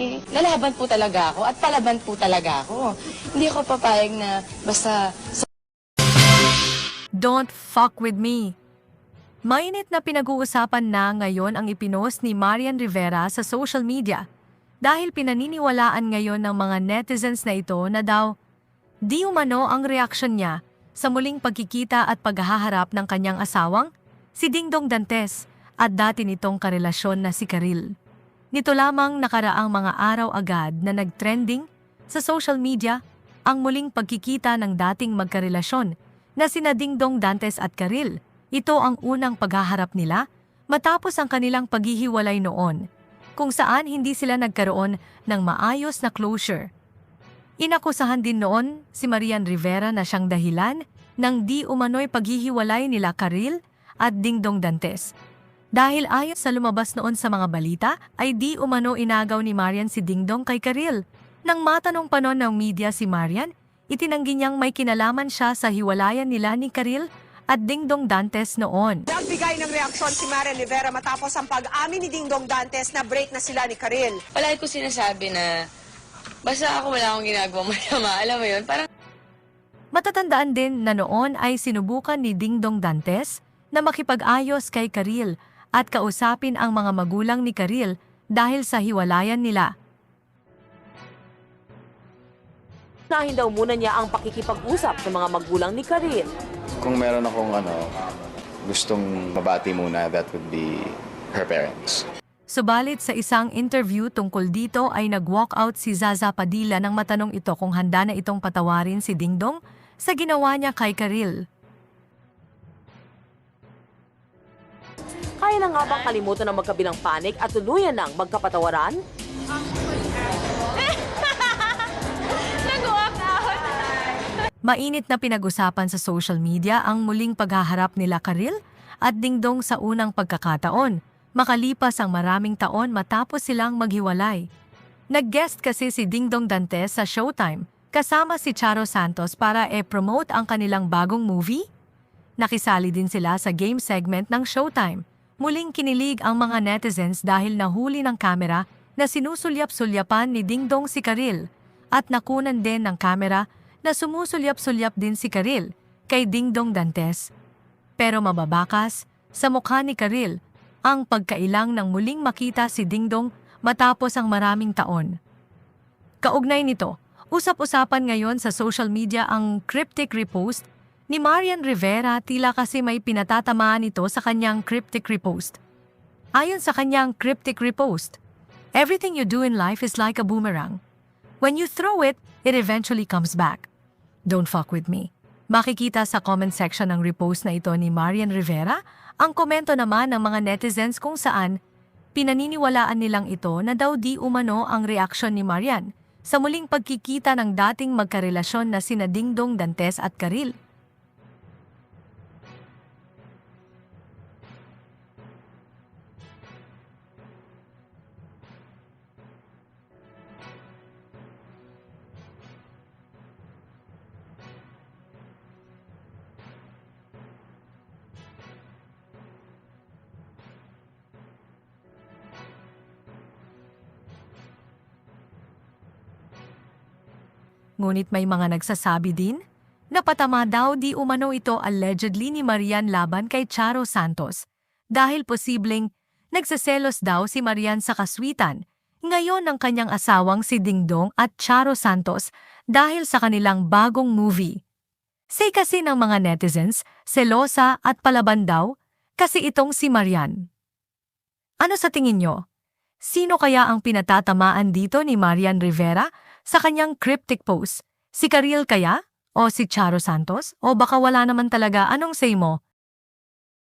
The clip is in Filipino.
Eh, lalaban po talaga ako at palaban po talaga ako. Hindi ako papayag na basta Don't fuck with me. Mainit na pinag-uusapan na ngayon ang ipinost ni Marian Rivera sa social media dahil pinaniniwalaan ngayon ng mga netizens na ito na daw di umano ang reaksyon niya sa muling pagkikita at paghaharap ng kanyang asawang, si Dingdong Dantes at dati nitong karelasyon na si Karil. Nito lamang nakaraang mga araw agad na nagtrending sa social media ang muling pagkikita ng dating magkarelasyon na sina Dingdong Dantes at Karil. Ito ang unang paghaharap nila matapos ang kanilang paghihiwalay noon, kung saan hindi sila nagkaroon ng maayos na closure. Inakusahan din noon si Marian Rivera na siyang dahilan ng di umano'y paghihiwalay nila Karil at Dingdong Dantes. Dahil ayon sa lumabas noon sa mga balita, ay di umano inagaw ni Marian si Dingdong kay Karil. Nang matanong pa noon ng media si Marian, itinanggi niyang may kinalaman siya sa hiwalayan nila ni Karil at Dingdong Dantes noon. Nagbigay ng reaksyon si Marian Rivera matapos ang pag-amin ni Dingdong Dantes na break na sila ni Karil. palagi ko sinasabi na basta ako wala akong ginagawang masama. Alam mo yun? Parang Matatandaan din na noon ay sinubukan ni Dingdong Dantes na makipag-ayos kay Karil at kausapin ang mga magulang ni Karil dahil sa hiwalayan nila. Unahin daw muna niya ang pakikipag-usap ng mga magulang ni Karil. Kung meron akong ano, gustong mabati muna, that would be her parents. Subalit sa isang interview tungkol dito ay nag-walk out si Zaza Padilla nang matanong ito kung handa na itong patawarin si Dingdong sa ginawa niya kay Karil. Kaya na nga bang kalimutan ang magkabilang panik at tuluyan ng magkapatawaran? Mainit na pinag-usapan sa social media ang muling paghaharap nila Karil at Dingdong sa unang pagkakataon, makalipas ang maraming taon matapos silang maghiwalay. Nag-guest kasi si Dingdong Dantes sa Showtime kasama si Charo Santos para e-promote ang kanilang bagong movie. Nakisali din sila sa game segment ng Showtime. Muling kinilig ang mga netizens dahil nahuli ng kamera na sinusulyap-sulyapan ni Dingdong si Karil at nakunan din ng kamera na sumusulyap-sulyap din si Karil kay Dingdong Dantes. Pero mababakas, sa mukha ni Karil, ang pagkailang ng muling makita si Dingdong matapos ang maraming taon. Kaugnay nito, usap-usapan ngayon sa social media ang cryptic repost ni Marian Rivera tila kasi may pinatatamaan ito sa kanyang cryptic repost. Ayon sa kanyang cryptic repost, everything you do in life is like a boomerang. When you throw it, it eventually comes back. Don't fuck with me. Makikita sa comment section ng repost na ito ni Marian Rivera ang komento naman ng mga netizens kung saan pinaniniwalaan nilang ito na daw di umano ang reaksyon ni Marian sa muling pagkikita ng dating magkarelasyon na sina Dingdong Dantes at Karil. Ngunit may mga nagsasabi din na patama daw di umano ito allegedly ni Marian laban kay Charo Santos dahil posibleng nagsaselos daw si Marian sa kaswitan ngayon ng kanyang asawang si Dingdong at Charo Santos dahil sa kanilang bagong movie. Say kasi ng mga netizens, selosa at palaban daw kasi itong si Marian. Ano sa tingin nyo? Sino kaya ang pinatatamaan dito ni Marian Rivera sa kanyang cryptic post? Si Karil kaya? O si Charo Santos? O baka wala naman talaga anong say mo?